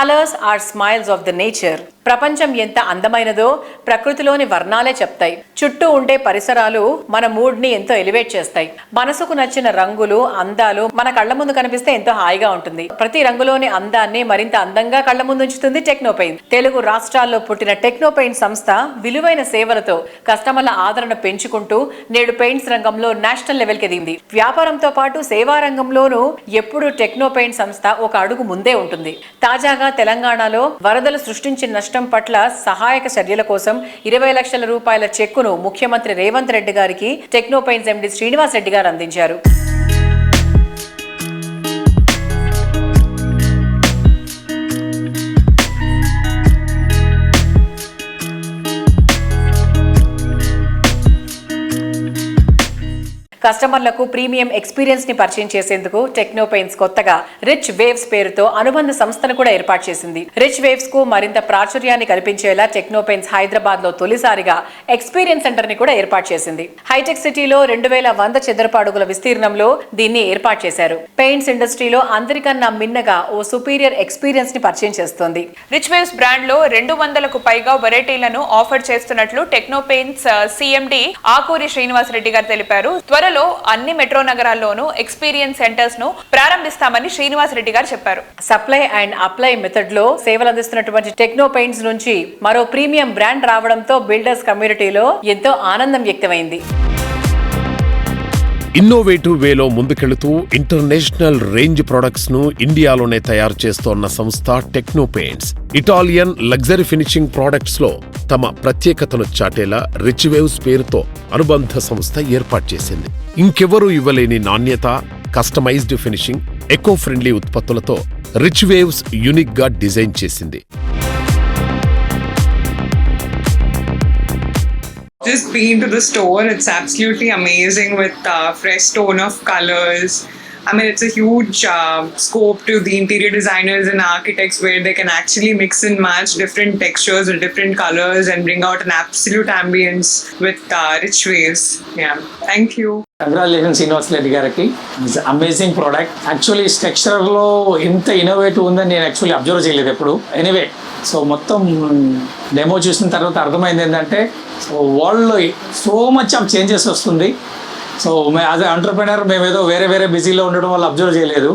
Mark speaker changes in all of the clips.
Speaker 1: Colours are smiles of the nature ప్రపంచం ఎంత అందమైనదో ప్రకృతిలోని వర్ణాలే చెప్తాయి. చుట్టూ ఉండే పరిసరాలు మన మూడ్ని ఎంతో ఎలివేట్ చేస్తాయి. మనసుకు నచ్చిన రంగులు అందాలు మన కళ్ళ ముందు కనిపిస్తే ఎంతో హాయిగా ఉంటుంది. ప్రతి రంగులోని అందాన్ని మరింత అందంగా కళ్ళ ముందు ఉంచుతుంది టెక్నోపెయిన్. తెలుగు రాష్ట్రాల్లో పుట్టిన టెక్నోపెయిన్ సంస్థ విలువైన సేవలతో కస్టమర్ల ఆదరణ పెంచుకుంటూ నేడు పెయింట్స్ రంగంలో నేషనల్ లెవెల్కి ఎదిగింది. వ్యాపారంతో పాటు సేవా రంగంలోనూ ఎప్పుడు టెక్నోపెయిన్ సంస్థ ఒక అడుగు ముందే ఉంటుంది. తాజాగా తెలంగాణలో వరదలు సృష్టించిన నష్టం పట్ల సహాయక చర్యల కోసం ఇరవై లక్షల రూపాయల చెక్కును ముఖ్యమంత్రి రేవంత్ రెడ్డి గారికి టెక్నోపైన్స్ ఎండి శ్రీనివాస్ రెడ్డి గారు అందించారు. కస్టమర్లకు ప్రీమియం ఎక్స్పీరియన్స్ని పరిచయం చేసేందుకు టెక్నోపెయిన్స్ కొత్తగా రిచ్ వేవ్స్ పేరుతో అనుబంధ సంస్థను కూడా ఏర్పాటు చేసింది. రిచ్ వేవ్స్కు మరింత ప్రాచుర్యాన్ని కల్పించేలా టెక్నోపెయిన్స్ హైదరాబాద్లో తొలిసారిగా ఎక్స్పీరియన్స్ సెంటర్ని కూడా ఏర్పాటు చేసింది. హైటెక్ సిటీలో రెండు వేల వంద చదరపు అడుగుల విస్తీర్ణంలో దీన్ని ఏర్పాటు చేశారు. పెయింట్స్ ఇండస్ట్రీలో అందరికన్నా మిన్నగా ఓ సుపీరియర్ ఎక్స్పీరియన్స్ని పరిచయం చేస్తోంది.
Speaker 2: రిచ్ వేవ్స్ బ్రాండ్లో రెండు వందలకు పైగా వెరైటీలను ఆఫర్ చేస్తున్నట్లు Techno Paints CMD Akuri Srinivas Reddy గారు తెలిపారు. త్వరలో అన్ని మెట్రో నగరాల్లోనూ ఎక్స్పీరియన్స్ సెంటర్స్ను ప్రారంభిస్తామని శ్రీనివాస్ రెడ్డి గారు చెప్పారు.
Speaker 1: సప్లై అండ్ అప్లై మెథడ్లో సేవలు అందిస్తున్నటువంటి టెక్నో పెయింట్స్ నుంచి మరో ప్రీమియం బ్రాండ్ రావడంతో బిల్డర్స్ కమ్యూనిటీలో ఎంతో ఆనందం వ్యక్తమైంది.
Speaker 3: ఇన్నోవేటివ్ వేలో ముందుకెళుతూ ఇంటర్నేషనల్ రేంజ్ ప్రొడక్ట్స్ను ఇండియాలోనే తయారు చేస్తోన్న సంస్థ Techno Paints Italian luxury finishing ప్రొడక్ట్స్లో తమ ప్రత్యేకతను చాటేలా రిచ్ వేవ్స్ పేరుతో అనుబంధ సంస్థ ఏర్పాటు చేసింది. ఇంకెవరూ ఇవ్వలేని నాణ్యత కస్టమైజ్డ్ ఫినిషింగ్ ఎకో ఫ్రెండ్లీ ఉత్పత్తులతో రిచ్ వేవ్స్ యూనిక్గా డిజైన్ చేసింది.
Speaker 4: Just been to the store. It's absolutely amazing with uh, fresh tone of colors. I mean, it's a huge uh, scope to the interior designers and architects where they can actually mix and match different textures or different colors and bring out an absolute ambience with uh, rich waves. Yeah. Thank you.
Speaker 5: Congratulation Srinivas Reddy గారికి it's amazing product actually స్ట్రక్చర్లో ఇంత innovative ఉందని నేను actually observe చేయలేదు ఎప్పుడు anyway so మొత్తం demo చూసిన తర్వాత అర్థమైంది ఏంటంటే సో వరల్డ్లో సో మచ్ ఆఫ్ చేంజెస్ వస్తుంది. సో మే యాజ్ ఎంటర్ప్రినర్ మేము ఏదో వేరే వేరే బిజీలో ఉండడం వల్ల అబ్జర్వ్ చేయలేదు.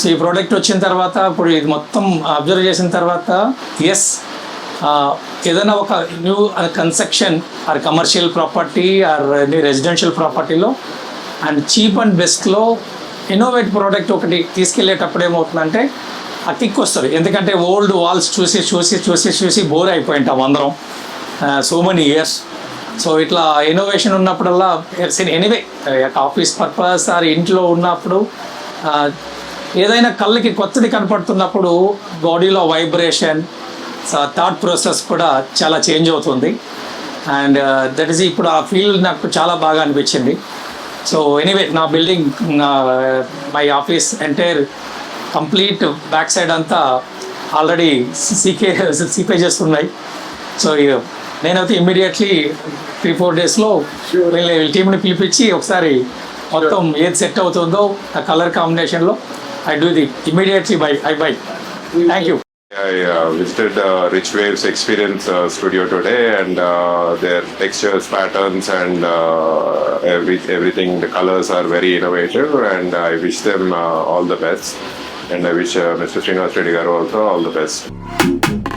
Speaker 5: సో ఈ ప్రోడక్ట్ వచ్చిన తర్వాత ఇప్పుడు ఇది మొత్తం అబ్జర్వ్ చేసిన తర్వాత ఎస్ ఏదైనా ఒక new construction or commercial property or residential ప్రాపర్టీలో and cheap and బెస్ట్లో ఇన్నోవేట్ ప్రోడక్ట్ ఒకటి తీసుకెళ్ళేటప్పుడు ఏమవుతుందంటే ఆ టిక్ వస్తుంది. ఎందుకంటే ఓల్డ్ వాల్స్ చూసి చూసి చూసి చూసి బోర్ అయిపోయింటాం అందరం. సో మెనీ ఇయర్స్ సో ఇట్లా ఇన్నోవేషన్ ఉన్నప్పుడల్లా ఎనీవే ఆఫీస్ పర్పస్ ఆర్ ఇంట్లో ఉన్నప్పుడు ఏదైనా కళ్ళకి కొత్తది కనపడుతున్నప్పుడు బాడీలో వైబ్రేషన్ థాట్ ప్రాసెస్ కూడా చాలా చేంజ్ అవుతుంది. అండ్ దట్ ఈస్ ఇప్పుడు ఆ ఫీల్ నాకు చాలా బాగా అనిపించింది. సో ఎనీవే నా building my office entire complete back side అంతా ఆల్రెడీ సీకే సీపేజెస్ ఉన్నాయి సో నేనైతే ఇమ్మీడియట్లీ త్రీ ఫోర్ డేస్లో వీళ్ళ టీంని పిలిపించి ఒకసారి మొత్తం ఏది సెట్ అవుతుందో ఆ కలర్ కాంబినేషన్లో I do the immediately buy I buy thank you
Speaker 6: I uh, visited uh, Rich Waves Experience uh, Studio today, and uh, their textures, patterns, and uh, every everything. The colors are very innovative, and I wish them uh, all the best. And I wish uh, Mr. Srinivas Reddy garu also all the best.